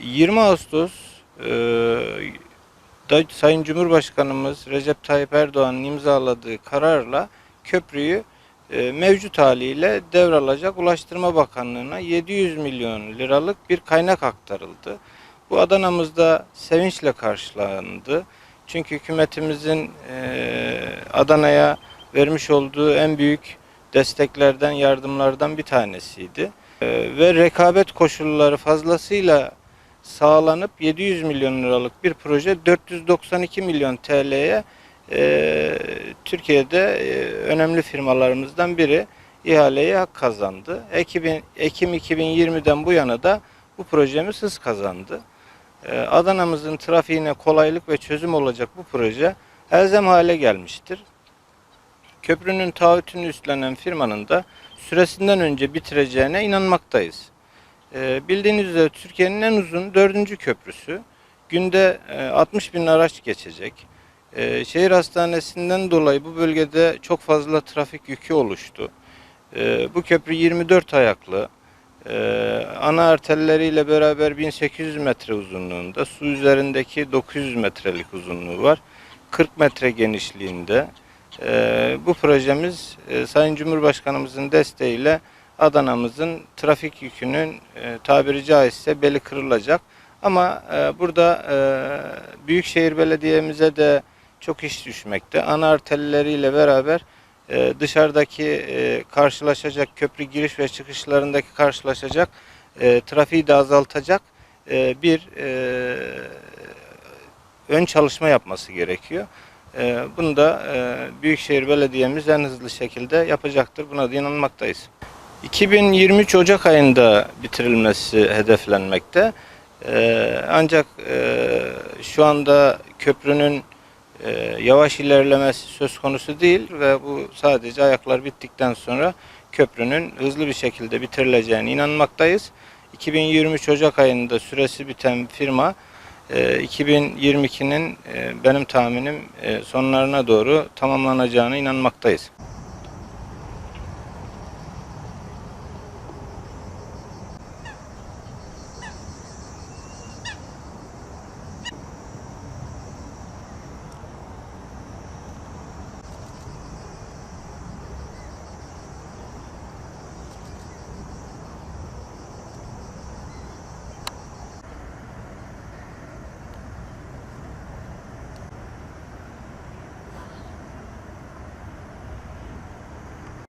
20 Ağustos e, Sayın Cumhurbaşkanımız Recep Tayyip Erdoğan'ın imzaladığı kararla köprüyü e, mevcut haliyle devralacak Ulaştırma Bakanlığı'na 700 milyon liralık bir kaynak aktarıldı. Bu Adana'mızda sevinçle karşılandı. Çünkü hükümetimizin e, Adana'ya vermiş olduğu en büyük desteklerden, yardımlardan bir tanesiydi. E, ve rekabet koşulları fazlasıyla sağlanıp 700 milyon liralık bir proje 492 milyon TL'ye e, Türkiye'de e, önemli firmalarımızdan biri ihaleye hak kazandı. Ekim, Ekim 2020'den bu yana da bu projemiz hız kazandı. E, Adana'mızın trafiğine kolaylık ve çözüm olacak bu proje elzem hale gelmiştir. Köprünün taahhütünü üstlenen firmanın da süresinden önce bitireceğine inanmaktayız. Ee, bildiğiniz üzere Türkiye'nin en uzun dördüncü köprüsü. Günde e, 60 bin araç geçecek. Ee, şehir hastanesinden dolayı bu bölgede çok fazla trafik yükü oluştu. Ee, bu köprü 24 ayaklı. Ana arterleriyle beraber 1800 metre uzunluğunda, su üzerindeki 900 metrelik uzunluğu var. 40 metre genişliğinde. Bu projemiz e, Sayın Cumhurbaşkanımızın desteğiyle Adana'mızın trafik yükünün e, tabiri caizse beli kırılacak. Ama e, burada e, Büyükşehir Belediye'mize de çok iş düşmekte. Ana arterleriyle beraber e, dışarıdaki e, karşılaşacak köprü giriş ve çıkışlarındaki karşılaşacak e, trafiği de azaltacak e, bir e, ön çalışma yapması gerekiyor. E, bunu da e, Büyükşehir Belediye'miz en hızlı şekilde yapacaktır. Buna da inanmaktayız. 2023 Ocak ayında bitirilmesi hedeflenmekte. Ee, ancak e, şu anda köprünün e, yavaş ilerlemesi söz konusu değil ve bu sadece ayaklar bittikten sonra köprünün hızlı bir şekilde bitirileceğine inanmaktayız. 2023 Ocak ayında süresi biten firma e, 2022'nin e, benim tahminim sonlarına doğru tamamlanacağına inanmaktayız.